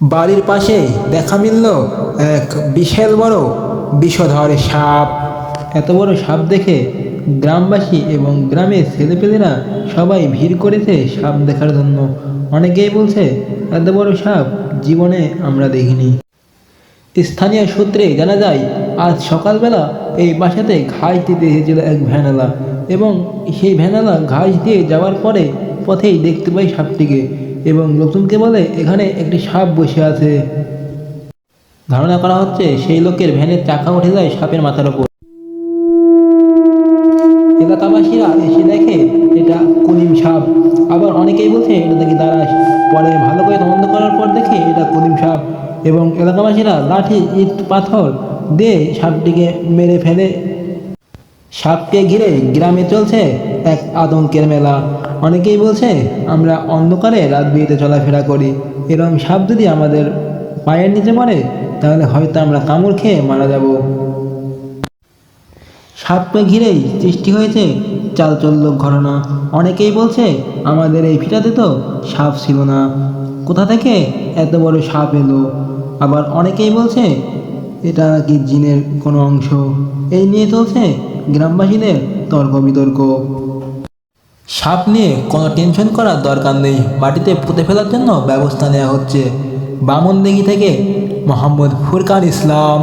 বাড়ির পাশে দেখা মিলল এক বিশাল বড় বিষধর সাপ। এত বড় সাপ দেখে গ্রামবাসী এবং গ্রামের ছেলেপেলেরা সবাই ভিড় করেছে সাপ দেখার জন্য। অনেকেই বলছে, এত বড় সাপ জীবনে আমরা দেখিনি। স্থানীয় সূত্রে জানা যায় আজ সকালবেলা এই বাসাতে ঘাস দিতে এসেছিল এক ভ্যানালা এবং সেই ভ্যানালা ঘাস দিয়ে যাওয়ার পরে পথেই দেখতে পাই সাপটিকে এবং লোকজনকে বলে, এখানে একটি সাপ বসে আছে। ধারণা করা হচ্ছে সেই লোকের ভ্যানের চাকা উঠে যায় সাপের মাথার ওপর। এলাকাবাসীরা এসে দেখে এটা কলিম সাপ। আবার অনেকেই বলছে, এটা দেখি দাঁড়াস পরে ভালো করে তদন্ত করার পর দেখে এটা কলিম সাপ এবং এলাকাবাসীরা লাঠি, ইট, পাথর দিয়ে সাপটিকে মেরে ফেলে। সাপকে ঘিরে গ্রামে চলছে এক আতঙ্কের মেলা। অনেকেই বলছে, আমরা অন্ধকারে রাত বিয়েতে চলাফেরা করি। এরকম সাপ যদি আমাদের পায়ের নিচে পড়ে, তাহলে হয়তো আমরা কামড় খেয়ে মারা যাব। সাপকে ঘিরেই সৃষ্টি হয়েছে চালচল্য ঘটনা। অনেকেই বলছে, আমাদের এই ফিটাতে তো সাপ ছিল না। কোথা থেকে এত বড় সাপ এলো? আবার অনেকেই বলছে এটা কি জিনের কোনো অংশ? এই নিয়ে চলছে গ্রামবাসীদের তর্ক বিতর্ক সাপ নিয়ে কোনো টেনশন করার দরকার নেই, মাটিতে পুঁতে ফেলার জন্য ব্যবস্থা নেওয়া হচ্ছে। বামনদিঘি থেকে মোহাম্মদ ফুরকান ইসলাম।